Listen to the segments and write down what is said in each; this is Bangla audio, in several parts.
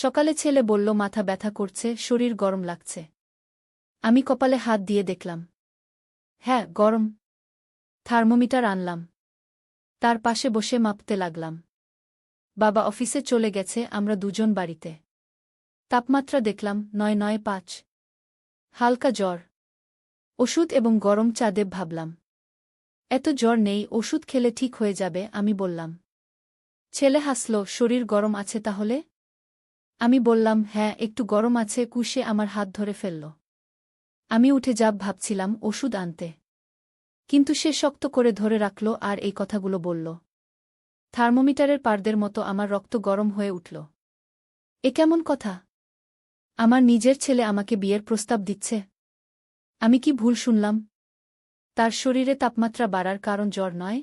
সকালে ছেলে বলল, মাথা ব্যথা করছে, শরীর গরম লাগছে। আমি কপালে হাত দিয়ে দেখলাম। হ্যাঁ গরম। থার্মোমিটার আনলাম। তার পাশে বসে মাপতে লাগলাম। বাবা অফিসে চলে গেছে, আমরা দুজন বাড়িতে। তাপমাত্রা দেখলাম, নয় নয়, পাঁচ। হালকা জ্বর। ওষুধ এবং গরম চা দেব ভাবলাম। এত জ্বর নেই, ওষুধ খেলে ঠিক হয়ে যাবে, আমি বললাম। ছেলে হাসল, শরীর গরম আছে তাহলে? আমি বললাম হ্যাঁ একটু গরম আছে। কুশে আমার হাত ধরে ফেলল। আমি উঠে যাব ভাবছিলাম, ওষুধ আনতে। কিন্তু সে শক্ত করে ধরে রাখল আর এই কথাগুলো বলল। থার্মোমিটারের পারদের মতো আমার রক্ত গরম হয়ে উঠল। এ কেমন কথা? আমার নিজের ছেলে আমাকে বিয়ের প্রস্তাব দিচ্ছে। আমি কি ভুল শুনলাম? তার শরীরে তাপমাত্রা বাড়ার কারণ জ্বর নয়?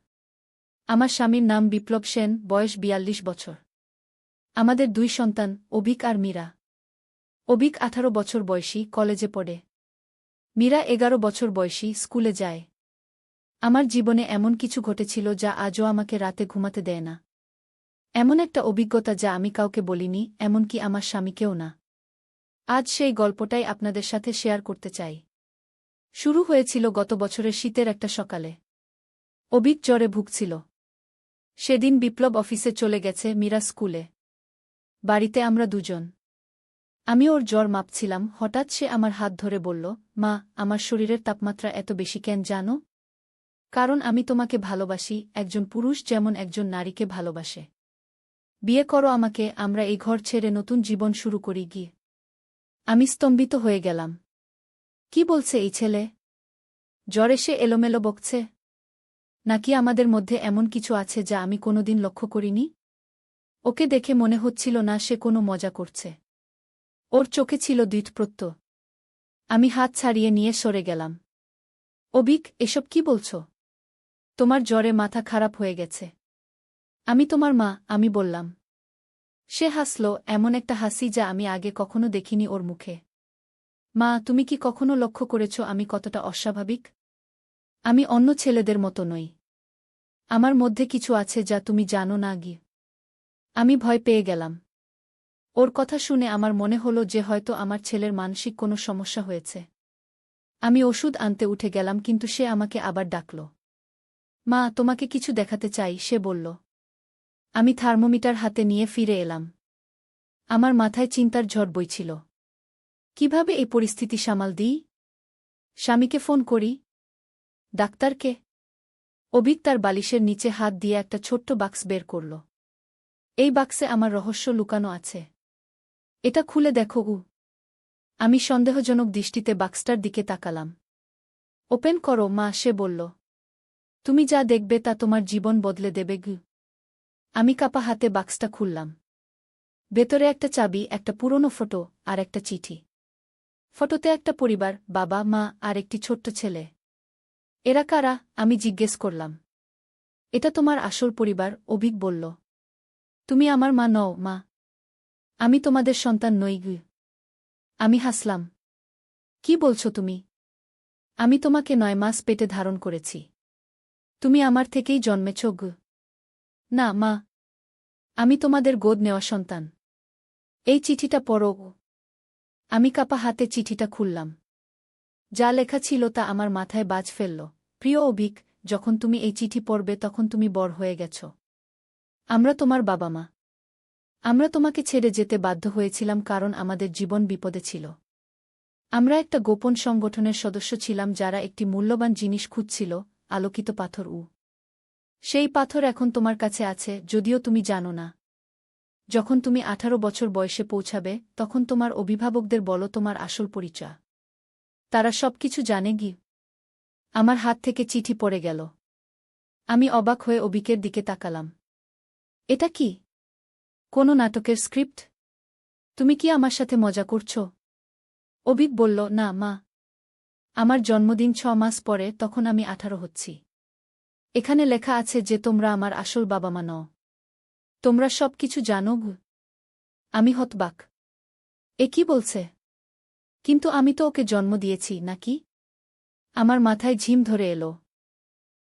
আমার স্বামীর নাম বিপ্লব সেন, বয়স বিয়াল্লিশ বছর। আমাদের দুই সন্তান অবিক আর মীরা। অবিক আঠারো বছর বয়সী, কলেজে পড়ে। মীরা এগারো বছর বয়সী, স্কুলে যায়। আমার জীবনে এমন কিছু ঘটেছিল যা আজও আমাকে রাতে ঘুমাতে দেয় না। এমন একটা অভিজ্ঞতা যা আমি কাউকে বলিনি, এমনকি আমার স্বামীকেও না। আজ সেই গল্পটাই আপনাদের সাথে শেয়ার করতে চাই। শুরু হয়েছিল গত বছরের শীতের একটা সকালে। অবিক জ্বরে ভুগছিল। সেদিন বিপ্লব অফিসে চলে গেছে মীরা স্কুলে। বাড়িতে আমরা দুজন। আমি ওর জ্বর মাপছিলাম, হঠাৎ সে আমার হাত ধরে বলল, মা, আমার শরীরের তাপমাত্রা এত বেশি কেন জানো? কারণ আমি তোমাকে ভালোবাসি, একজন পুরুষ যেমন একজন নারীকে ভালোবাসে। বিয়ে করো আমাকে, আমরা এই ঘর ছেড়ে নতুন জীবন শুরু করি গিয়ে। আমি স্তম্ভিত হয়ে গেলাম। কি বলছে এই ছেলে? জ্বরে সে এলোমেলো বকছে। নাকি আমাদের মধ্যে এমন কিছু আছে যা আমি কোনোদিন লক্ষ্য করিনি? ওকে দেখে মনে হচ্ছিল না সে কোনো মজা করছে। ওর চোখে ছিল দ্বিতপ্রত্য। আমি হাত ছাড়িয়ে নিয়ে সরে গেলাম। অবিক, এসব কি বলছ? তোমার জ্বরে মাথা খারাপ হয়ে গেছে। আমি তোমার মা, আমি বললাম। সে হাসল, এমন একটা হাসি যা আমি আগে কখনো দেখিনি ওর মুখে। মা, তুমি কি কখনো লক্ষ্য করেছ আমি কতটা অস্বাভাবিক? আমি অন্য ছেলেদের মতো নই। আমার মধ্যে কিছু আছে যা তুমি জানো না, গিয়ে। আমি ভয় পেয়ে গেলাম। ওর কথা শুনে আমার মনে হল যে হয়তো আমার ছেলের মানসিক কোনো সমস্যা হয়েছে। আমি ওষুধ আনতে উঠে গেলাম, কিন্তু সে আমাকে আবার ডাকল। মা, তোমাকে কিছু দেখাতে চাই, সে বলল। আমি থার্মোমিটার হাতে নিয়ে ফিরে এলাম। আমার মাথায় চিন্তার ঝড় বইছিল। কীভাবে এই পরিস্থিতি সামাল দিই? স্বামীকে ফোন করি। ডাক্তারকে? অভিক তার বালিশের নিচে হাত দিয়ে একটা ছোট্ট বাক্স বের করল। এই বাক্সে আমার রহস্য লুকানো আছে। এটা খুলে দেখো উ আমি সন্দেহজনক দৃষ্টিতে বাক্সটার দিকে তাকালাম। ওপেন করো, মা, সে বলল। তুমি যা দেখবে তা তোমার জীবন বদলে দেবে গু। আমি কাপা হাতে বাক্সটা খুললাম। ভেতরে একটা চাবি, একটা পুরনো ফটো আর একটা চিঠি। ফটোতে একটা পরিবার, বাবা, মা আর একটি ছোট্ট ছেলে। এরা কারা, আমি জিজ্ঞেস করলাম। এটা তোমার আসল পরিবার, অভিক বলল। তুমি আমার মা নও, মা। আমি তোমাদের সন্তান নই, গু। আমি হাসলাম। কি বলছো তুমি? আমি তোমাকে নয় মাস পেটে ধারণ করেছি। তুমি আমার থেকেই জন্মেছ, গু। না, মা। আমি তোমাদের গোদ নেওয়া সন্তান। এই চিঠিটা পড়ো আমি কাপা হাতে চিঠিটা খুললাম। যা লেখা ছিল তা আমার মাথায় বাজ ফেলল। প্রিয় অভিক, যখন তুমি এই চিঠি পড়বে তখন তুমি বড় হয়ে গেছ। আমরা তোমার বাবা মা। আমরা তোমাকে ছেড়ে যেতে বাধ্য হয়েছিলাম কারণ আমাদের জীবন বিপদে ছিল। আমরা একটা গোপন সংগঠনের সদস্য ছিলাম যারা একটি মূল্যবান জিনিস খুঁজছিল, আলোকিত পাথর উ। সেই পাথর এখন তোমার কাছে আছে, যদিও তুমি জানো না। যখন তুমি আঠারো বছর বয়সে পৌঁছাবে, তখন তোমার অভিভাবকদের বলো তোমার আসল পরিচয়। তারা সব কিছু জানে গি। আমার হাত থেকে চিঠি পড়ে গেল। আমি অবাক হয়ে অবিকের দিকে তাকালাম। এটা কি? কোনো নাটকের স্ক্রিপ্ট? তুমি কি আমার সাথে মজা করছ? অভিক বলল, না, মা। আমার জন্মদিন ছ মাস পরে তখন আমি আঠারো হচ্ছি। এখানে লেখা আছে যে তোমরা আমার আসল বাবা মা নও। তোমরা সব কিছু জানো আমি হতবাক। এ কি বলছে? কিন্তু আমি তো ওকে জন্ম দিয়েছি, নাকি? আমার মাথায় ঝিম ধরে এলো।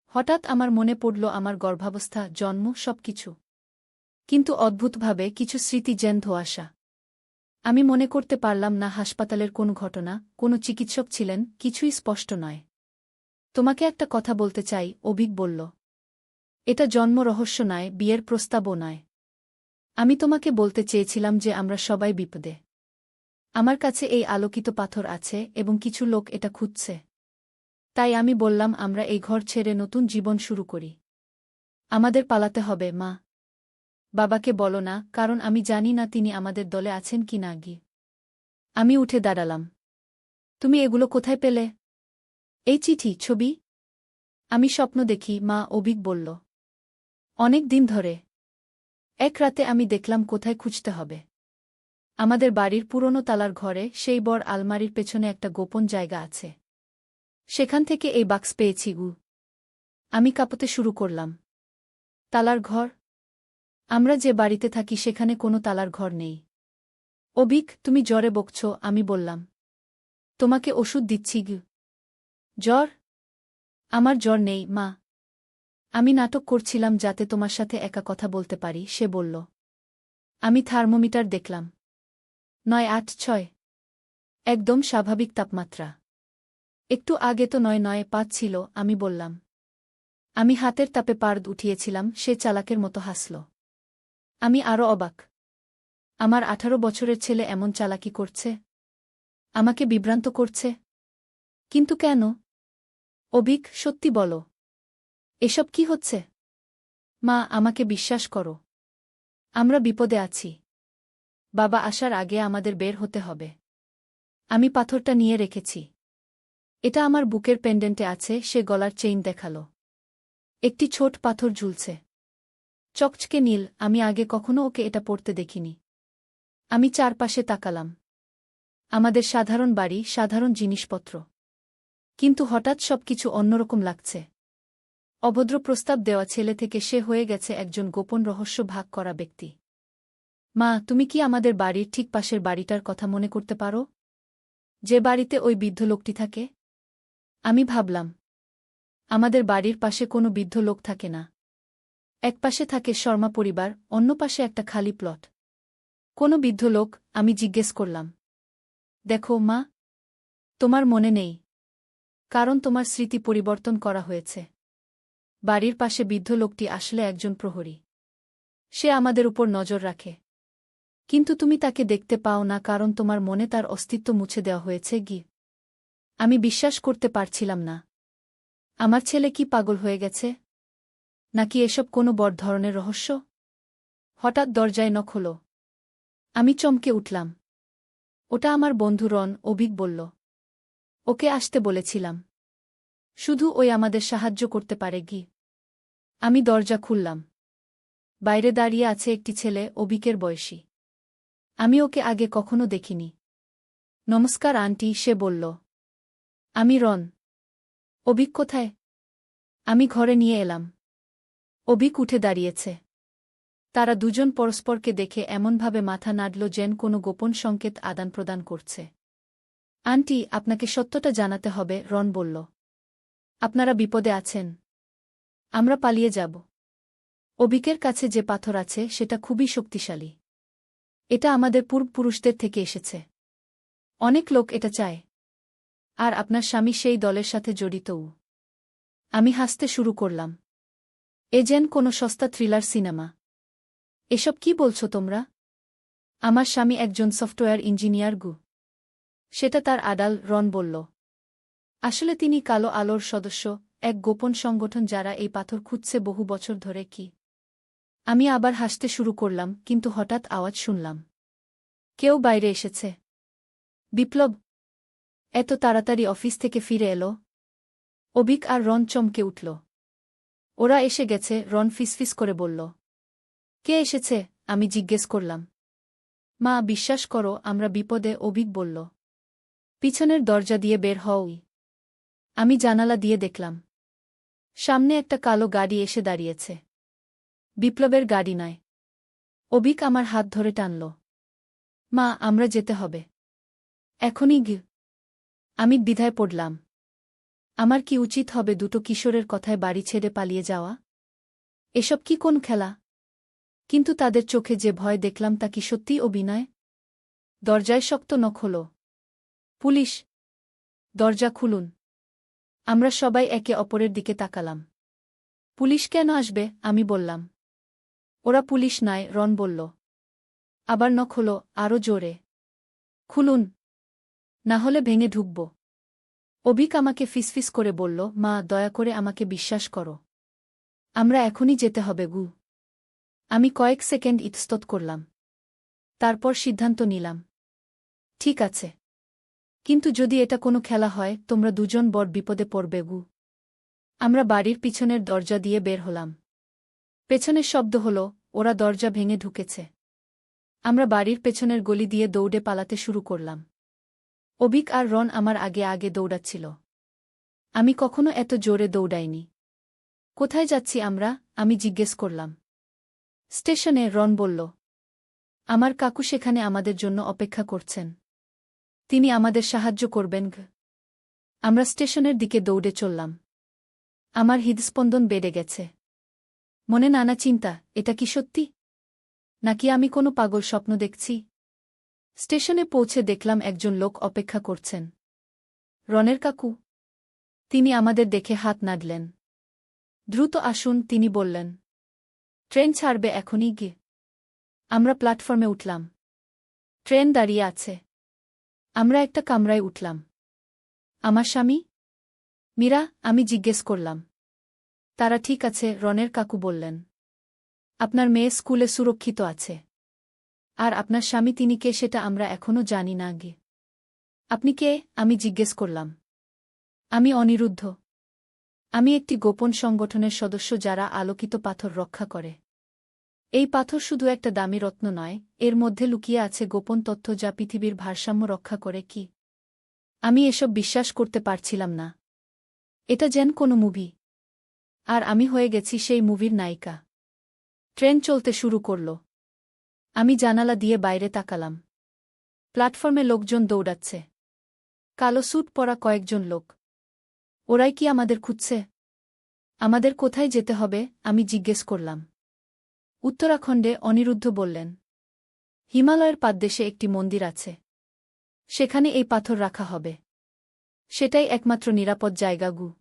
হঠাৎ আমার মনে পড়ল আমার গর্ভাবস্থা, জন্ম, সবকিছু। কিন্তু অদ্ভুতভাবে কিছু স্মৃতি যেন ধোয়াশা আমি মনে করতে পারলাম না হাসপাতালের কোনো ঘটনা, কোনো চিকিৎসক ছিলেন, কিছুই স্পষ্ট নয়। তোমাকে একটা কথা বলতে চাই, অভিক বলল। এটা জন্ম রহস্য নয়, বিয়ের প্রস্তাবও নয়। আমি তোমাকে বলতে চেয়েছিলাম যে আমরা সবাই বিপদে। আমার কাছে এই আলোকিত পাথর আছে এবং কিছু লোক এটা খুঁজছে। তাই আমি বললাম, আমরা এই ঘর ছেড়ে নতুন জীবন শুরু করি। আমাদের পালাতে হবে, মা। বাবাকে বলো না, কারণ আমি জানি না তিনি আমাদের দলে আছেন কি না গিয়ে আমি উঠে দাঁড়ালাম। তুমি এগুলো কোথায় পেলে? এই চিঠি, ছবি? আমি স্বপ্ন দেখি, মা অভিক বলল। অনেক দিন ধরে। এক রাতে আমি দেখলাম কোথায় খুঁজতে হবে। আমাদের বাড়ির পুরনো তালার ঘরে সেই বর আলমারির পেছনে একটা গোপন জায়গা আছে। সেখান থেকে এই বাক্স পেয়েছি, গু। আমি কাঁপতে শুরু করলাম। তালার ঘর? আমরা যে বাড়িতে থাকি সেখানে কোনো তালার ঘর নেই। অবিক তুমি জ্বরে বকছ, আমি বললাম। তোমাকে ওষুধ দিচ্ছি, গু। জ্বর? আমার জ্বর নেই, মা। আমি নাটক করছিলাম যাতে তোমার সাথে একা কথা বলতে পারি, সে বলল। আমি থার্মোমিটার দেখলাম। নয় আট ছয়। একদম স্বাভাবিক তাপমাত্রা। একটু আগে তো নয় নয় পাঁচ ছিল, আমি বললাম। আমি হাতের তাপে পার্দ উঠিয়েছিলাম, সে চালাকের মতো হাসল। আমি আরও অবাক। আমার আঠারো বছরের ছেলে এমন চালাকি করছে? আমাকে বিভ্রান্ত করছে? কিন্তু কেন? অভিক সত্যি বলো। এসব কি হচ্ছে? মা, আমাকে বিশ্বাস করো। আমরা বিপদে আছি। বাবা আসার আগে আমাদের বের হতে হবে। আমি পাথরটা নিয়ে রেখেছি। এটা আমার বুকের পেন্ডেন্টে আছে, সে গলার চেইন দেখাল। একটি ছোট পাথর ঝুলছে। চকচকে নীল, আমি আগে কখনো ওকে এটা পড়তে দেখিনি। আমি চারপাশে তাকালাম। আমাদের সাধারণ বাড়ি, সাধারণ জিনিসপত্র। কিন্তু হঠাৎ সবকিছু অন্যরকম লাগছে। অভদ্র প্রস্তাব দেওয়া ছেলে থেকে সে হয়ে গেছে একজন গোপন রহস্য ভাগ করা ব্যক্তি। মা, তুমি কি আমাদের বাড়ির ঠিক পাশের বাড়িটার কথা মনে করতে পারো? যে বাড়িতে ওই বৃদ্ধ লোকটি থাকে? আমি ভাবলাম, আমাদের বাড়ির পাশে কোনো বৃদ্ধ লোক থাকে না। এক পাশে থাকে শর্মা পরিবার, অন্য পাশে একটা খালি প্লট। কোনো বৃদ্ধ লোক, আমি জিজ্ঞেস করলাম, দেখো মা, তোমার মনে নেই, কারণ তোমার স্মৃতি পরিবর্তন করা হয়েছে। বাড়ির পাশে বৃদ্ধ লোকটি আসলে একজন প্রহরী। সে আমাদের উপর নজর রাখে। কিন্তু তুমি তাকে দেখতে পাও না কারণ তোমার মনে তার অস্তিত্ব মুছে দেওয়া হয়েছে গি আমি বিশ্বাস করতে পারছিলাম না। আমার ছেলে কি পাগল হয়ে গেছে? নাকি এসব কোনো বড় ধরনের রহস্য? হঠাৎ দরজায় নখ হল। আমি চমকে উঠলাম। ওটা আমার বন্ধু রন, অভিক বলল। ওকে আসতে বলেছিলাম। শুধু ওই আমাদের সাহায্য করতে পারে গি আমি দরজা খুললাম। বাইরে দাঁড়িয়ে আছে একটি ছেলে, অভিকের বয়সী। আমি ওকে আগে কখনো দেখিনি। নমস্কার, আন্টি, সে বলল। আমি রন। অভিক কোথায়? আমি ঘরে নিয়ে এলাম। অভিক উঠে দাঁড়িয়েছে। তারা দুজন পরস্পরকে দেখে এমনভাবে মাথা নাড়ল যেন কোনো গোপন সংকেত আদান প্রদান করছে। আন্টি, আপনাকে সত্যটা জানাতে হবে, রন বলল। আপনারা বিপদে আছেন। আমরা পালিয়ে যাব। অভিকের কাছে যে পাথর আছে, সেটা খুবই শক্তিশালী। এটা আমাদের পূর্বপুরুষদের থেকে এসেছে। অনেক লোক এটা চায়। আর আপনার স্বামী সেই দলের সাথে জড়িতও আমি হাসতে শুরু করলাম। এ যেন কোনো সস্তা থ্রিলার সিনেমা। এসব কি বলছো তোমরা? আমার স্বামী একজন সফটওয়্যার ইঞ্জিনিয়ার গু। সেটা তার আডাল রন বলল। আসলে তিনি কালো আলোর সদস্য, এক গোপন সংগঠন যারা এই পাথর খুঁজছে বহু বছর ধরে কি আমি আবার হাসতে শুরু করলাম, কিন্তু হঠাৎ আওয়াজ শুনলাম। কেউ বাইরে এসেছে। বিপ্লব, এত তাড়াতাড়ি অফিস থেকে ফিরে এলো। অবিক আর রন চমকে উঠল। ওরা এসে গেছে, রন ফিসফিস করে বলল, কে এসেছে? আমি জিজ্ঞেস করলাম। মা, বিশ্বাস করো, আমরা বিপদে, অভিক বলল। পিছনের দরজা দিয়ে বের হওই আমি জানালা দিয়ে দেখলাম। সামনে একটা কালো গাড়ি এসে দাঁড়িয়েছে। বিপ্লবের গাড়ি নয় অবিক আমার হাত ধরে টানল। মা, আমরা যেতে হবে। এখনই গি আমি দ্বিধায় পড়লাম। আমার কি উচিত হবে দুটো কিশোরের কথায় বাড়ি ছেড়ে পালিয়ে যাওয়া? এসব কি কোন খেলা? কিন্তু তাদের চোখে যে ভয় দেখলাম তা কি সত্যিই অভিনয়? দরজায় শক্ত নখ হল। পুলিশ। দরজা খুলুন। আমরা সবাই একে অপরের দিকে তাকালাম। পুলিশ কেন আসবে, আমি বললাম। ওরা পুলিশ নয় রন বলল। আবার নখ হল আরও জোরে। খুলুন। না হলে ভেঙে ঢুকব। অভিক আমাকে ফিসফিস করে বলল, মা, দয়া করে আমাকে বিশ্বাস করো। আমরা এখনই যেতে হবে, গু। আমি কয়েক সেকেন্ড ইতস্তত করলাম। তারপর সিদ্ধান্ত নিলাম। ঠিক আছে। কিন্তু যদি এটা কোনো খেলা হয়, তোমরা দুজন বড় বিপদে পড়বে, গু। আমরা বাড়ির পিছনের দরজা দিয়ে বের হলাম। পেছনের শব্দ হল ওরা দরজা ভেঙে ঢুকেছে। আমরা বাড়ির পেছনের গলি দিয়ে দৌড়ে পালাতে শুরু করলাম। অবিক আর রন আমার আগে আগে দৌড়াচ্ছিল। আমি কখনো এত জোরে দৌড়াইনি। কোথায় যাচ্ছি আমরা? আমি জিজ্ঞেস করলাম। স্টেশনে রন বলল, আমার কাকু সেখানে আমাদের জন্য অপেক্ষা করছেন। তিনি আমাদের সাহায্য করবেন আমরা স্টেশনের দিকে দৌড়ে চললাম। আমার হৃদস্পন্দন বেড়ে গেছে। মনে নানা চিন্তা, এটা কি সত্যি? নাকি আমি কোনো পাগল স্বপ্ন দেখছি? স্টেশনে পৌঁছে দেখলাম একজন লোক অপেক্ষা করছেন। রনের কাকু। তিনি আমাদের দেখে হাত নাড়লেন। দ্রুত আসুন, তিনি বললেন। ট্রেন ছাড়বে এখনই গিয়ে। আমরা প্ল্যাটফর্মে উঠলাম। ট্রেন দাঁড়িয়ে আছে। আমরা একটা কামরায় উঠলাম। আমার স্বামী? মীরা, আমি জিজ্ঞেস করলাম। তারা ঠিক আছে, রনের কাকু বললেন। আপনার মেয়ে স্কুলে সুরক্ষিত আছে। আর আপনার স্বামী তিনি কে সেটা আমরা এখনও জানি না আগে। আপনি কে? আমি জিজ্ঞেস করলাম। আমি অনিরুদ্ধ। আমি একটি গোপন সংগঠনের সদস্য যারা আলোকিত পাথর রক্ষা করে। এই পাথর শুধু একটা দামি রত্ন নয়, এর মধ্যে লুকিয়ে আছে গোপন তথ্য যা পৃথিবীর ভারসাম্য রক্ষা করে কি? আমি এসব বিশ্বাস করতে পারছিলাম না। এটা যেন কোনো মুভি। আর আমি হয়ে গেছি সেই মুভির নায়িকা। ট্রেন চলতে শুরু করল। আমি জানালা দিয়ে বাইরে তাকালাম। প্ল্যাটফর্মে লোকজন দৌড়াচ্ছে। কালো স্যুট পরা কয়েকজন লোক। ওরাই কি আমাদের খুঁজছে? আমাদের কোথায় যেতে হবে? আমি জিজ্ঞেস করলাম। উত্তরাখণ্ডে অনিরুদ্ধ বললেন, হিমালয়ের পাদদেশে একটি মন্দির আছে। সেখানে এই পাথর রাখা হবে। সেটাই একমাত্র নিরাপদ জায়গা গু।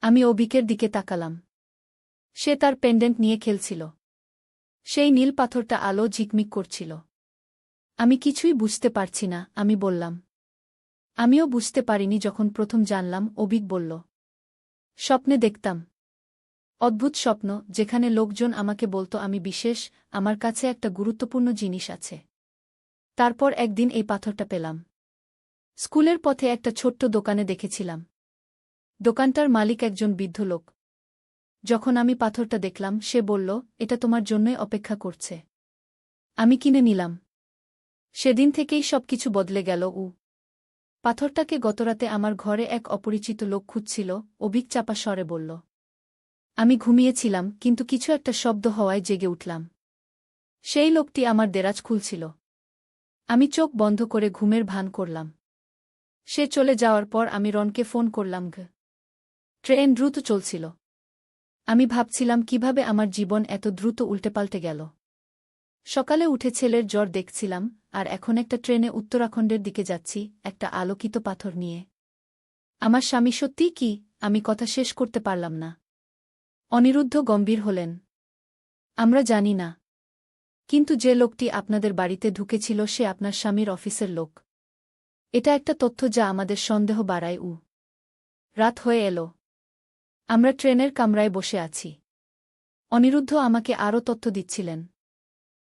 আমি অবিকের দিকে তাকালাম। সে তার পেন্ডেন্ট নিয়ে খেলছিল। সেই নীল পাথরটা আলো ঝিকমিক করছিল। আমি কিছুই বুঝতে পারছি না, আমি বললাম। আমিও বুঝতে পারিনি যখন প্রথম জানলাম, অবিক বলল। স্বপ্নে দেখতাম। অদ্ভুত স্বপ্ন, যেখানে লোকজন আমাকে বলতো আমি বিশেষ, আমার কাছে একটা গুরুত্বপূর্ণ জিনিস আছে। তারপর একদিন এই পাথরটা পেলাম। স্কুলের পথে একটা ছোট্ট দোকানে দেখেছিলাম। দোকানটার মালিক একজন বৃদ্ধ লোক। যখন আমি পাথরটা দেখলাম, সে বলল, এটা তোমার জন্যই অপেক্ষা করছে। আমি কিনে নিলাম। সেদিন থেকেই সবকিছু বদলে গেল, উ। পাথরটাকে গতরাতে আমার ঘরে এক অপরিচিত লোক খুঁজছিল, অভিক চাপা স্বরে বলল, আমি ঘুমিয়েছিলাম, কিন্তু কিছু একটা শব্দ হওয়ায় জেগে উঠলাম। সেই লোকটি আমার দেরাজ খুলছিল। আমি চোখ বন্ধ করে ঘুমের ভান করলাম। সে চলে যাওয়ার পর আমি রনকে ফোন করলাম, ঘ। ট্রেন দ্রুত চলছিল। আমি ভাবছিলাম কীভাবে আমার জীবন এত দ্রুত উল্টেপাল্টে গেল। সকালে উঠে ছেলের জ্বর দেখছিলাম, আর এখন একটা ট্রেনে উত্তরাখণ্ডের দিকে যাচ্ছি, একটা আলোকিত পাথর নিয়ে। আমার স্বামী সত্যিই কি? আমি কথা শেষ করতে পারলাম না। অনিরুদ্ধ গম্ভীর হলেন। আমরা জানি না। কিন্তু যে লোকটি আপনাদের বাড়িতে ঢুকেছিল, সে আপনার স্বামীর অফিসের লোক। এটা একটা তথ্য যা আমাদের সন্দেহ বাড়ায় উ রাত হয়ে এলো। আমরা ট্রেনের কামরায় বসে আছি। অনিরুদ্ধ আমাকে আরও তথ্য দিচ্ছিলেন।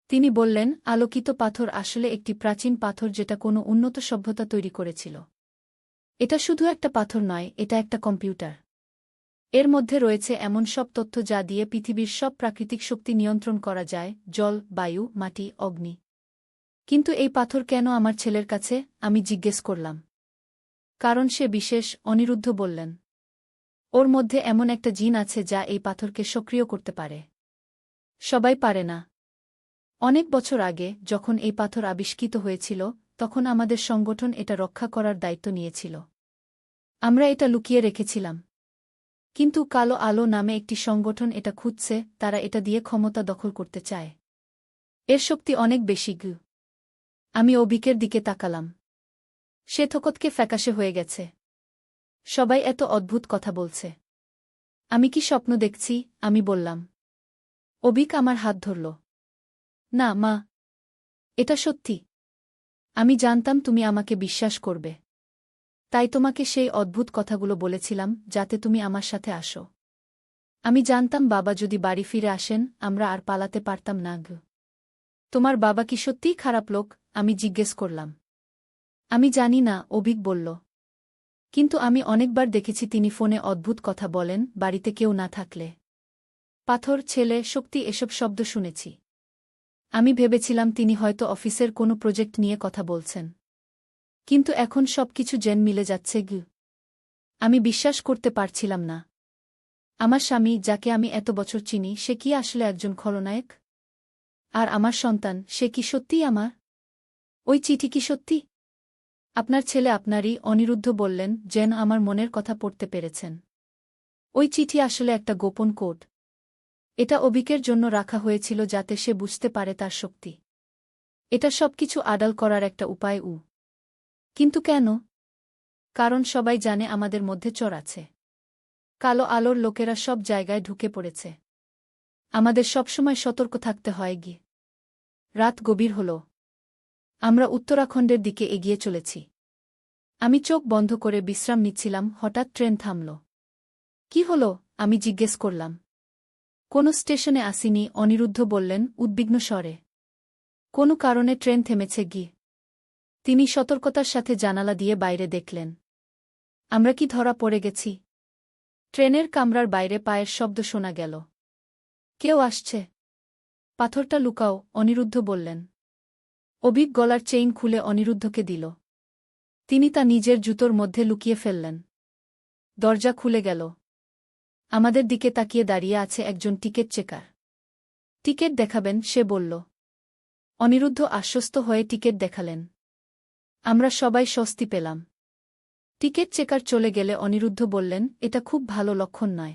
তিনি বললেন, আলোকিত পাথর আসলে একটি প্রাচীন পাথর যেটা কোনো উন্নত সভ্যতা তৈরি করেছিল। এটা শুধু একটা পাথর নয়, এটা একটা কম্পিউটার। এর মধ্যে রয়েছে এমন সব তথ্য যা দিয়ে পৃথিবীর সব প্রাকৃতিক শক্তি নিয়ন্ত্রণ করা যায়, জল, বায়ু, মাটি, অগ্নি। কিন্তু এই পাথর কেন আমার ছেলের কাছে? আমি জিজ্ঞেস করলাম। কারণ সে বিশেষ, অনিরুদ্ধ বললেন। ওর মধ্যে এমন একটা জিন আছে যা এই পাথরকে সক্রিয় করতে পারে। সবাই পারে না। অনেক বছর আগে, যখন এই পাথর আবিষ্কৃত হয়েছিল, তখন আমাদের সংগঠন এটা রক্ষা করার দায়িত্ব নিয়েছিল। আমরা এটা লুকিয়ে রেখেছিলাম। কিন্তু কালো আলো নামে একটি সংগঠন এটা খুঁজছে, তারা এটা দিয়ে ক্ষমতা দখল করতে চায়। এর শক্তি অনেক বেশি আমি অবিকের দিকে তাকালাম। সে থকতকে ফ্যাকাশে হয়ে গেছে। সবাই এত অদ্ভুত কথা বলছে। আমি কি স্বপ্ন দেখছি? আমি বললাম। অবিক আমার হাত ধরল। না, মা। এটা সত্যি। আমি জানতাম তুমি আমাকে বিশ্বাস করবে। তাই তোমাকে সেই অদ্ভুত কথাগুলো বলেছিলাম যাতে তুমি আমার সাথে আসো। আমি জানতাম বাবা যদি বাড়ি ফিরে আসেন, আমরা আর পালাতে পারতাম না তোমার বাবা কি সত্যিই খারাপ লোক? আমি জিজ্ঞেস করলাম। আমি জানি না, অভিক বলল। কিন্তু আমি অনেকবার দেখেছি তিনি ফোনে অদ্ভুত কথা বলেন, বাড়িতে কেউ না থাকলে। পাথর, ছেলে, শক্তি, এসব শব্দ শুনেছি। আমি ভেবেছিলাম তিনি হয়তো অফিসের কোনো প্রজেক্ট নিয়ে কথা বলছেন। কিন্তু এখন সব কিছু জেন মিলে যাচ্ছে গু। আমি বিশ্বাস করতে পারছিলাম না। আমার স্বামী, যাকে আমি এত বছর চিনি, সে কি আসলে একজন খলনায়ক? আর আমার সন্তান, সে কি সত্যিই আমার? ওই চিঠি কি সত্যি? আপনার ছেলে আপনারই অনিরুদ্ধ বললেন, যেন আমার মনের কথা পড়তে পেরেছেন। ওই চিঠি আসলে একটা গোপন কোড। এটা অবিকের জন্য রাখা হয়েছিল যাতে সে বুঝতে পারে তার শক্তি। এটা সবকিছু আড়াল করার একটা উপায়, উ। কিন্তু কেন? কারণ সবাই জানে আমাদের মধ্যে চর আছে। কালো আলোর লোকেরা সব জায়গায় ঢুকে পড়েছে। আমাদের সবসময় সতর্ক থাকতে হয় গিয়ে রাত গভীর হল। আমরা উত্তরাখণ্ডের দিকে এগিয়ে চলেছি। আমি চোখ বন্ধ করে বিশ্রাম নিচ্ছিলাম, হঠাৎ ট্রেন থামল। কি হল? আমি জিজ্ঞেস করলাম। কোনো স্টেশনে আসিনি, অনিরুদ্ধ বললেন, উদ্বিগ্ন স্বরে। কোনো কারণে ট্রেন থেমেছে গিয়ে তিনি সতর্কতার সাথে জানালা দিয়ে বাইরে দেখলেন। আমরা কি ধরা পড়ে গেছি? ট্রেনের কামরার বাইরে পায়ের শব্দ শোনা গেল। কেউ আসছে। পাথরটা লুকাও, অনিরুদ্ধ বললেন। অভিক গলার চেইন খুলে অনিরুদ্ধকে দিল। তিনি তা নিজের জুতোর মধ্যে লুকিয়ে ফেললেন। দরজা খুলে গেল। আমাদের দিকে তাকিয়ে দাঁড়িয়ে আছে একজন টিকেট চেকার। টিকেট দেখাবেন, সে বলল। অনিরুদ্ধ আশ্বস্ত হয়ে টিকেট দেখালেন। আমরা সবাই স্বস্তি পেলাম। টিকেট চেকার চলে গেলে অনিরুদ্ধ বললেন, এটা খুব ভালো লক্ষণ নয়।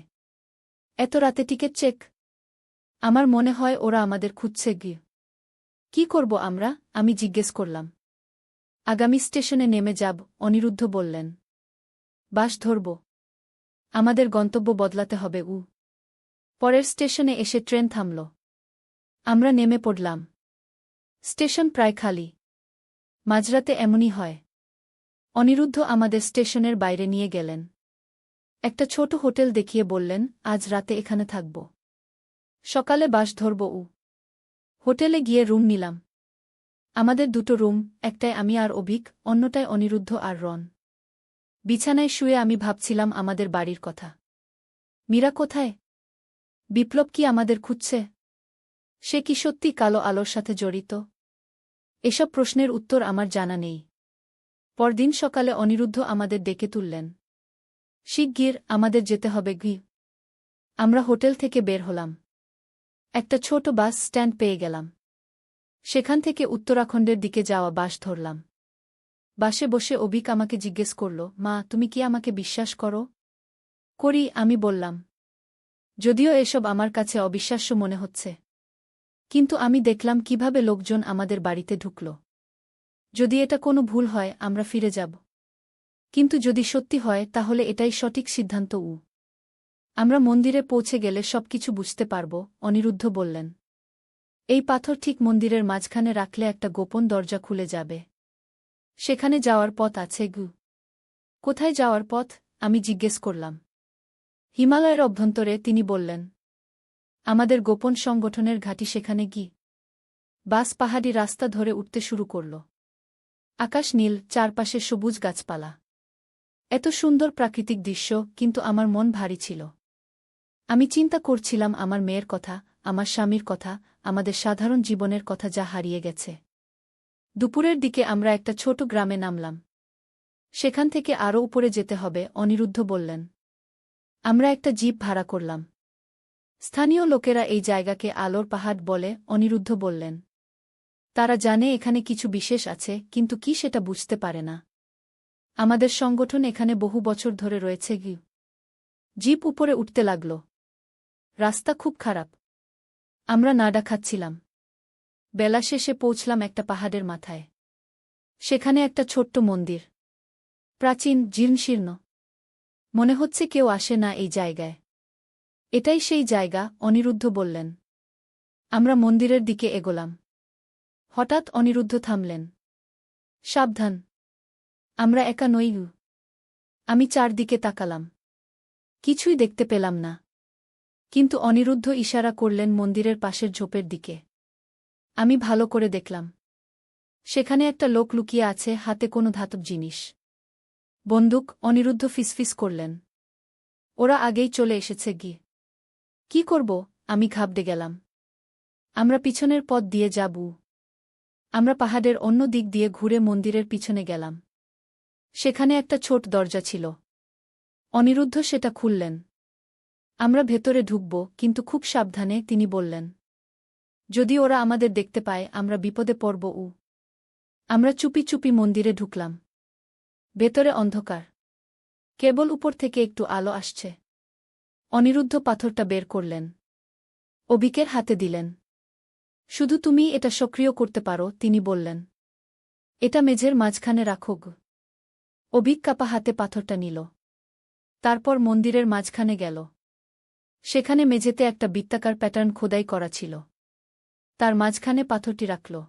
এত রাতে টিকেট চেক। আমার মনে হয় ওরা আমাদের খুঁজছে গিয়ে। কি করব আমরা? আমি জিজ্ঞেস করলাম। আগামী স্টেশনে নেমে যাব, অনিরুদ্ধ বললেন। বাস ধরব। আমাদের গন্তব্য বদলাতে হবে, উ। পরের স্টেশনে এসে ট্রেন থামল। আমরা নেমে পড়লাম। স্টেশন প্রায় খালি। মাঝরাতে এমনই হয়। অনিরুদ্ধ আমাদের স্টেশনের বাইরে নিয়ে গেলেন। একটা ছোট হোটেল দেখিয়ে বললেন, আজ রাতে এখানে থাকব। সকালে বাস ধরব, উ। হোটেলে গিয়ে রুম নিলাম। আমাদের দুটো রুম, একটায় আমি আর অভিক, অন্যটায় অনিরুদ্ধ আর রন। বিছানায় শুয়ে আমি ভাবছিলাম আমাদের বাড়ির কথা। মীরা কোথায়? বিপ্লব কি আমাদের খুঁজছে? সে কি সত্যি কালো আলোর সাথে জড়িত? এসব প্রশ্নের উত্তর আমার জানা নেই। পরদিন সকালে অনিরুদ্ধ আমাদের ডেকে তুললেন। শিগগির আমাদের যেতে হবে, গি। আমরা হোটেল থেকে বের হলাম। একটা ছোট বাস স্ট্যান্ড পেয়ে গেলাম। সেখান থেকে উত্তরাখণ্ডের দিকে যাওয়া বাস ধরলাম। বাসে বসে অবিক আমাকে জিজ্ঞেস করল, মা, তুমি কি আমাকে বিশ্বাস করো? করি, আমি বললাম, যদিও এসব আমার কাছে অবিশ্বাস্য মনে হচ্ছে। কিন্তু আমি দেখলাম কীভাবে লোকজন আমাদের বাড়িতে ঢুকল। যদি এটা কোনো ভুল হয়, আমরা ফিরে যাব। কিন্তু যদি সত্যি হয়, তাহলে এটাই সঠিক সিদ্ধান্ত উ। আমরা মন্দিরে পৌঁছে গেলে সবকিছু বুঝতে পারব, অনিরুদ্ধ বললেন। এই পাথর ঠিক মন্দিরের মাঝখানে রাখলে একটা গোপন দরজা খুলে যাবে। সেখানে যাওয়ার পথ আছে, গু। কোথায় যাওয়ার পথ? আমি জিজ্ঞেস করলাম। হিমালয়ের অভ্যন্তরে তিনি বললেন, আমাদের গোপন সংগঠনের ঘাঁটি সেখানে গি। বাস পাহাড়ি রাস্তা ধরে উঠতে শুরু করল। আকাশ নীল, চারপাশে সবুজ গাছপালা। এত সুন্দর প্রাকৃতিক দৃশ্য, কিন্তু আমার মন ভারী ছিল। আমি চিন্তা করছিলাম আমার মেয়ের কথা, আমার স্বামীর কথা, আমাদের সাধারণ জীবনের কথা যা হারিয়ে গেছে। দুপুরের দিকে আমরা একটা ছোট গ্রামে নামলাম। সেখান থেকে আরও উপরে যেতে হবে, অনিরুদ্ধ বললেন। আমরা একটা জিপ ভাড়া করলাম। স্থানীয় লোকেরা এই জায়গাকে আলোর পাহাড় বলে অনিরুদ্ধ বললেন। তারা জানে এখানে কিছু বিশেষ আছে, কিন্তু কি সেটা বুঝতে পারে না। আমাদের সংগঠন এখানে বহু বছর ধরে রয়েছে গি জিপ উপরে উঠতে লাগল। রাস্তা খুব খারাপ। আমরা নাডা খাচ্ছিলাম বেলা শেষে পৌঁছলাম একটা পাহাড়ের মাথায়। সেখানে একটা ছোট্ট মন্দির। প্রাচীন, জীর্ণশীর্ণ। মনে হচ্ছে কেউ আসে না এই জায়গায়। এটাই সেই জায়গা, অনিরুদ্ধ বললেন। আমরা মন্দিরের দিকে এগোলাম। হঠাৎ অনিরুদ্ধ থামলেন। সাবধান। আমরা একা নই। আমি চারদিকে তাকালাম। কিছুই দেখতে পেলাম না। কিন্তু অনিরুদ্ধ ইশারা করলেন মন্দিরের পাশের ঝোপের দিকে। আমি ভালো করে দেখলাম। সেখানে একটা লোক লুকিয়ে আছে, হাতে কোনো ধাতব জিনিস। বন্দুক, অনিরুদ্ধ ফিসফিস করলেন। ওরা আগেই চলে এসেছে গি। কি করব? আমি ঘাবড়ে গেলাম। আমরা পিছনের পথ দিয়ে যাবু। আমরা পাহাড়ের অন্য দিক দিয়ে ঘুরে মন্দিরের পিছনে গেলাম। সেখানে একটা ছোট দরজা ছিল। অনিরুদ্ধ সেটা খুললেন। আমরা ভেতরে ঢুকব, কিন্তু খুব সাবধানে তিনি বললেন, যদি ওরা আমাদের দেখতে পায়, আমরা বিপদে পড়ব উ। আমরা চুপি চুপি মন্দিরে ঢুকলাম। ভেতরে অন্ধকার। কেবল উপর থেকে একটু আলো আসছে। অনিরুদ্ধ পাথরটা বের করলেন। অবিকের হাতে দিলেন। শুধু তুমি এটা সক্রিয় করতে পারো, তিনি বললেন। এটা মেঝের মাঝখানে রাখো গো। অবিক কাপা হাতে পাথরটা নিল। তারপর মন্দিরের মাঝখানে গেল। সেখানে মেঝেতে একটা বৃত্তাকার প্যাটার্ন খোদাই করা ছিল। তার মাঝখানে পাথরটি রাখল।